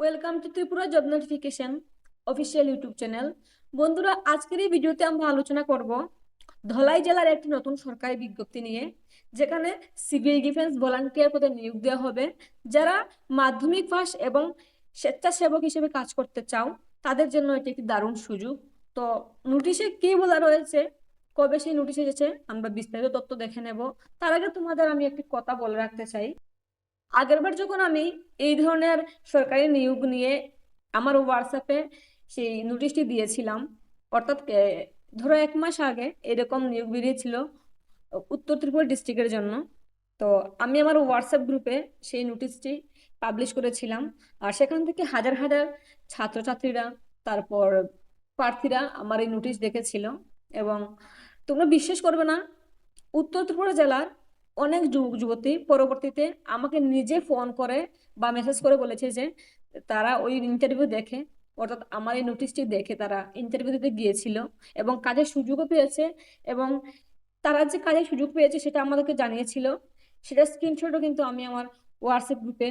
Welcome to Tripura job notification official YouTube channel বন্ধুরা, আজকের এই ভিডিওতে আমরা আলোচনা করব ধলাই জেলার একটি নতুন সরকারি বিজ্ঞপ্তি নিয়ে, যেখানে সিভিল ডিফেন্স ভলান্টিয়ার পদে নিয়োগ দেওয়া হবে। যারা মাধ্যমিক পাস এবং স্বেচ্ছাসেবক হিসেবে কাজ করতে চাও, তাদের জন্য এটি একটি দারুণ সুযোগ। তো নোটিশে কি বলা রয়েছে, কবে সেই নোটিশ এসেছে, আমরা বিস্তারিত তথ্য দেখে নেব। তার আগে তোমাদের আমি একটি কথা বলে রাখতে চাই। আগেরবার যখন আমি এই ধরনের সরকারি নিয়োগ নিয়ে আমার হোয়াটসঅ্যাপে সেই নোটিশটি দিয়েছিলাম, অর্থাৎ ধরো এক মাস আগে এরকম নিয়োগ বেরিয়েছিল উত্তর ত্রিপুরা ডিস্ট্রিক্টের জন্য, তো আমি আমার হোয়াটসঅ্যাপ গ্রুপে সেই নোটিশটি পাবলিশ করেছিলাম। আর সেখান থেকে হাজার হাজার ছাত্রছাত্রীরা, তারপর প্রার্থীরা আমার এই নোটিশ দেখেছিল এবং তোমরা বিশ্বাস করবে না, উত্তর ত্রিপুরা জেলার অনেক যুবক, যুবতী পরবর্তীতে আমাকে নিজে ফোন করে বা মেসেজ করে বলেছে যে, তারা ওই ইন্টারভিউ দেখে, অর্থাৎ আমার এই নোটিশটি দেখে তারা ইন্টারভিউ দিতে গিয়েছিল এবং কাজের সুযোগও পেয়েছে এবং তারা যে কাজের সুযোগ পেয়েছে সেটা আমাদেরকে জানিয়েছিল। সেটা স্ক্রিনশটও কিন্তু আমি আমার হোয়াটসঅ্যাপ গ্রুপে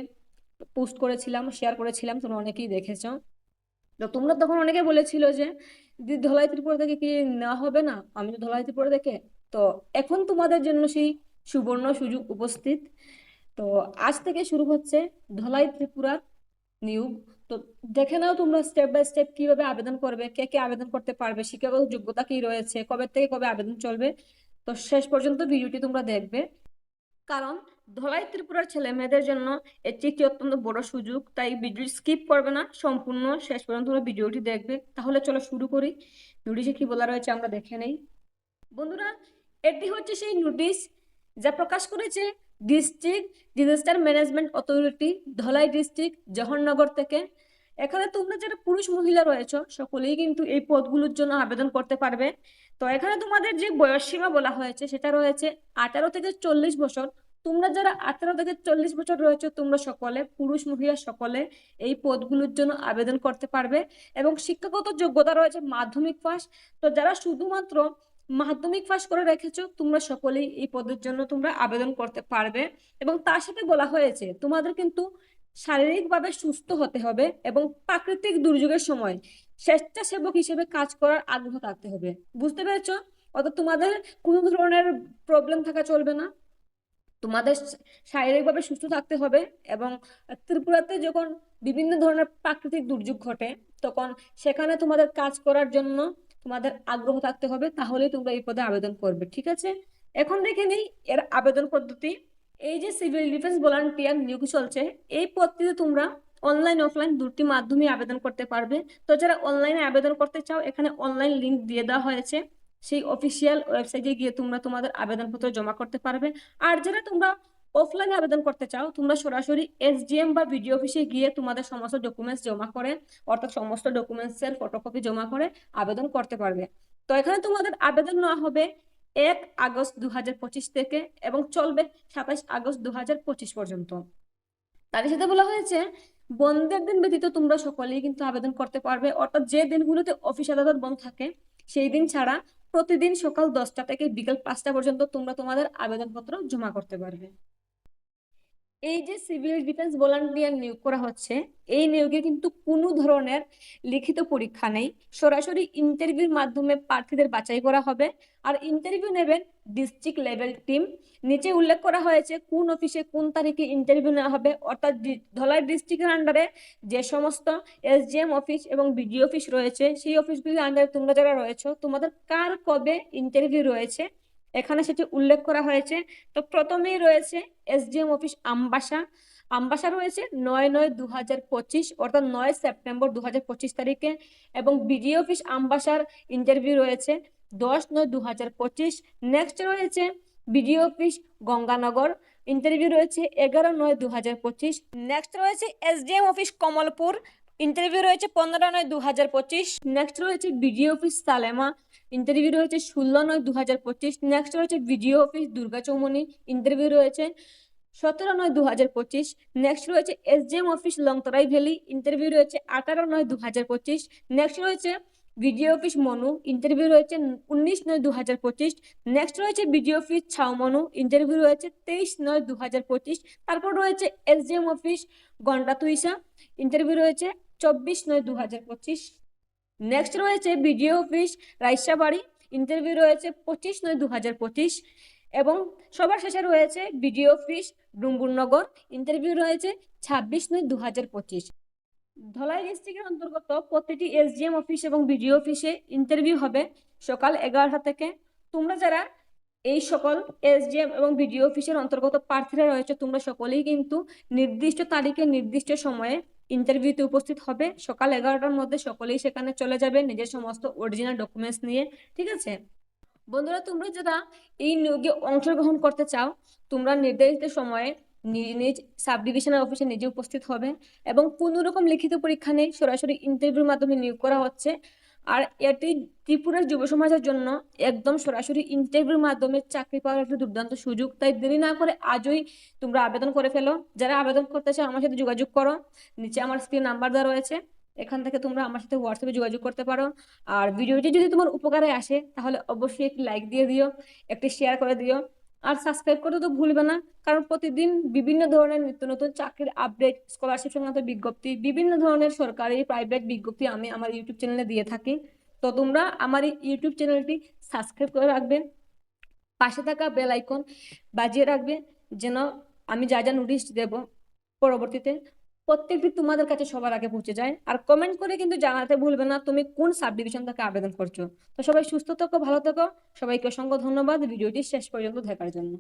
পোস্ট করেছিলাম শেয়ার করেছিলাম, তোমরা অনেকেই দেখেছ। তো তোমরা তখন অনেকে বলেছিল যে ধলাই ত্রিপুরা থেকে কি নেওয়া হবে না? আমি তো ধলাই ত্রিপুরা থেকে। তো এখন তোমাদের জন্য সেই সুবর্ণ সুযোগ উপস্থিত। তো আজ থেকে শুরু হচ্ছে ধলাই ত্রিপুরার নিয়োগ। তো দেখে নাও তোমরা স্টেপ বাই স্টেপ কীভাবে আবেদন করবে, কে কে আবেদন করতে পারবে, শিক্ষাগত যোগ্যতা কি রয়েছে, কবে থেকে কবে আবেদন চলবে, তো শেষ পর্যন্ত ভিডিওটি তোমরা দেখবে। কারণ ধলাই ত্রিপুরার ছেলে মেয়েদের জন্য এটি একটি অত্যন্ত বড় সুযোগ, তাই ভিডিও স্কিপ করবে না, সম্পূর্ণ শেষ পর্যন্ত তোমরা ভিডিওটি দেখবে। তাহলে চলো শুরু করি। নোটিশে কি বলা রয়েছে আমরা দেখে নেই। বন্ধুরা, এটি হচ্ছে সেই নোটিশ যা প্রকাশ করেছে district disaster management authority, Dhalai district Jawaharnagar থেকে। এখানে তোমরা যারা পুরুষ মহিলা রয়েছে, সকলেই কিন্তু এই পদগুলোর জন্য আবেদন করতে পারবে। তো এখানে তোমাদের যে বয়স সীমা বলা হয়েছে, সেটা রয়েছে আঠারো থেকে চল্লিশ বছর। তোমরা যারা আঠারো থেকে চল্লিশ বছর রয়েছে, তোমরা সকলে, পুরুষ মহিলা সকলে এই পদগুলোর জন্য আবেদন করতে পারবে। এবং শিক্ষাগত যোগ্যতা রয়েছে মাধ্যমিক পাস তো যারা শুধুমাত্র মাধ্যমিক পাস করে রেখেছো, তোমরা সকলেই এই পদের জন্য তোমরা আবেদন করতে পারবে। এবং তার সাথে বলা হয়েছে, তোমাদের কিন্তু শারীরিকভাবে সুস্থ হতে হবে এবং প্রাকৃতিক দুর্যোগের সময় স্বেচ্ছাসেবক হিসেবে কাজ করার আগ্রহ থাকতে হবে। বুঝতে পেরেছ? অর্থাৎ তোমাদের কোনো ধরনের প্রবলেম থাকা চলবে না। তোমাদের শারীরিকভাবে সুস্থ থাকতে হবে এবং ত্রিপুরাতে যখন বিভিন্ন ধরনের প্রাকৃতিক দুর্যোগ ঘটে, তখন সেখানে তোমাদের কাজ করার জন্য তোমাদের আগ্রহ থাকতে হবে তাহলেই তোমরা এই পদে আবেদন করবে, ঠিক আছে? এখন দেখে নিই এর আবেদন পদ্ধতি। এই যে সিভিল ডিফেন্স ভলান্টিয়ার নিয়োগ চলছে, এই পদটিতে তোমরা অনলাইন অফলাইন দুটি মাধ্যমে আবেদন করতে পারবে। তো যারা অনলাইনে আবেদন করতে চাও, এখানে অনলাইন লিংক দিয়ে দেওয়া হয়েছে। সেই অফিসিয়াল ওয়েবসাইটে গিয়ে তোমরা তোমাদের আবেদনপত্র জমা করতে পারবে। আর যারা তোমরা অফলাইনে আবেদন করতে চাও, তোমরা সরাসরি এসডিএম বা বিডিও অফিসে গিয়ে তোমাদের সমস্ত ডকুমেন্টস জমা করে, অর্থাৎ সমস্ত ডকুমেন্টস এর ফটোকপি জমা করে আবেদন করতে পারবে। তো এখানে তোমাদের আবেদন নেওয়া হবে এক আগস্ট দু হাজার পঁচিশ থেকে এবং চলবে সাতাশ আগস্ট দুহাজার পঁচিশ পর্যন্ত। তার সাথে বলা হয়েছে, বন্ধের দিন ব্যতীত তোমরা সকলেই কিন্তু আবেদন করতে পারবে, অর্থাৎ যে দিনগুলোতে অফিস আদালত বন্ধ থাকে, সেই দিন ছাড়া প্রতিদিন সকাল দশটা থেকে বিকেল পাঁচটা পর্যন্ত তোমরা তোমাদের আবেদনপত্র জমা করতে পারবে। এই যে সিভিল ডিফেন্স ভলান্টিয়ার নিয়োগ করা হচ্ছে, এই নিয়োগে কিন্তু কোনো ধরনের লিখিত পরীক্ষা নেই। সরাসরি ইন্টারভিউর মাধ্যমে প্রার্থীদের বাছাই করা হবে। আর ইন্টারভিউ নেবেন ডিস্ট্রিক্ট লেভেল টিম নিচে উল্লেখ করা হয়েছে কোন অফিসে কোন তারিখে ইন্টারভিউ নেওয়া হবে। অর্থাৎ ধলাই ডিস্ট্রিক্টের আন্ডারে যে সমস্ত এসডিএম অফিস এবং বিডিও অফিস রয়েছে, সেই অফিসগুলির আন্ডারে তোমরা যারা রয়েছে, তোমাদের কার কবে ইন্টারভিউ রয়েছে? এখানে সেটি উল্লেখ করা হয়েছে। তো প্রথমেই রয়েছে এসডিএম অফিস আমবাসা। আমবাসা রয়েছে নয় নয় দু হাজার পঁচিশ, অর্থাৎ নয় সেপ্টেম্বর দু হাজার পঁচিশ তারিখে এবং বিডিও অফিস আমবাসার ইন্টারভিউ রয়েছে দশ নয় দু হাজার পঁচিশ। নেক্সট রয়েছে বিডিও অফিস গঙ্গানগর ইন্টারভিউ রয়েছে এগারো নয় দু হাজার পঁচিশ। নেক্সট রয়েছে এসডিএম অফিস কমলপুর ইন্টারভিউ রয়েছে পনেরো নয় দু হাজার পঁচিশ। নেক্সট রয়েছে বিডিও অফিস সালেমা ইন্টারভিউ রয়েছে ষোলো নয় দু হাজার পঁচিশ। নেক্সট রয়েছে BDO office Durga Chawmanu interview রয়েছে সতেরো নয় দু হাজার পঁচিশ। নেক্সট রয়েছে SDM office Longtharai valley interview রয়েছে আঠারো নয় দু হাজার পঁচিশ। নেক্সট রয়েছে ভিডিও অফিস মনু। ইন্টারভিউ রয়েছে উনিশ নয় দু হাজার পঁচিশ। নেক্সট রয়েছে ভিডিও অফিস ছাও মনু। ইন্টারভিউ রয়েছে তেইশ নয় দু হাজার পঁচিশ। তারপর রয়েছে এসডিএম অফিস গন্ডা তুইসা ইন্টারভিউ রয়েছে চব্বিশ নয় দু হাজার পঁচিশ। নেক্সট রয়েছে বিডিও অফিস রাইসাবাড়ি। ইন্টারভিউ রয়েছে পঁচিশ নয় দু হাজার পঁচিশ। এবং সবার শেষে রয়েছে বিডিও অফিস ডুম্বুরনগর ইন্টারভিউ রয়েছে ছাব্বিশ নয় দু হাজার পঁচিশ। ধলাই ডিস্ট্রিক্টের অন্তর্গত প্রতিটি এসডিএম অফিস এবং বিডিও অফিসে ইন্টারভিউ হবে সকাল এগারোটা থেকে। তোমরা যারা এই সকল এসডিএম এবং বিডিও অফিসের অন্তর্গত প্রার্থীরা রয়েছে, তোমরা সকলেই কিন্তু নির্দিষ্ট তারিখে, নির্দিষ্ট সময়ে ইন্টারভিউতে উপস্থিত হবে। সকাল এগারোটার মধ্যে সকলেই সেখানে চলে যাবে নিজের সমস্ত অরিজিনাল ডকুমেন্টস নিয়ে, ঠিক আছে? বন্ধুরা, তোমরা যারা এই নিয়োগে অংশগ্রহণ করতে চাও, তোমরা নির্ধারিত সময়ে নিজ নিজ সাব ডিভিশনাল অফিসে নিজে উপস্থিত হবে এবং কোনো রকম লিখিত পরীক্ষা নেই সরাসরি ইন্টারভিউর মাধ্যমে নিয়োগ করা হচ্ছে। আর এটি ত্রিপুরার যুব সমাজের জন্য একদম সরাসরি ইন্টারভিউর মাধ্যমে চাকরি পাওয়ার একটা দুর্দান্ত সুযোগ। তাই দেরি না করে আজই তোমরা আবেদন করে ফেলো। যারা আবেদন করতে চাও আমার সাথে যোগাযোগ করো। নিচে আমার স্ক্রিন নাম্বার দেওয়া রয়েছে। এখান থেকে তোমরা আমার সাথে হোয়াটসঅ্যাপে যোগাযোগ করতে পারো। আর ভিডিওটি যদি তোমার উপকারে আসে, তাহলে অবশ্যই একটি লাইক দিয়ে দিও, একটি শেয়ার করে দিও। আর সাবস্ক্রাইব করতে তো ভুলবে না, কারণ প্রতিদিন বিভিন্ন ধরনের নিত্য নতুন চাকরির আপডেট স্কলারশিপ সংক্রান্ত বিজ্ঞপ্তি, বিভিন্ন ধরনের সরকারি প্রাইভেট বিজ্ঞপ্তি আমি আমার ইউটিউব চ্যানেলে দিয়ে থাকি। তো তোমরা আমার এই ইউটিউব চ্যানেলটি সাবস্ক্রাইব করে রাখবে, পাশে থাকা বেল আইকন বাজিয়ে রাখবে, যেন আমি যা যা নোটিশ দেব পরবর্তীতে। প্রত্যেকটি তোমাদের কাছে সবার আগে পৌঁছে যায়। আর কমেন্ট করে কিন্তু জানাতে ভুলবে না তুমি কোন সাব ডিভিশন থেকে আবেদন করছ। তো সবাই সুস্থ থাকো, ভালো থাকো। সবাইকে অসংখ্য ধন্যবাদ। ভিডিওটি শেষ পর্যন্ত দেখার জন্য।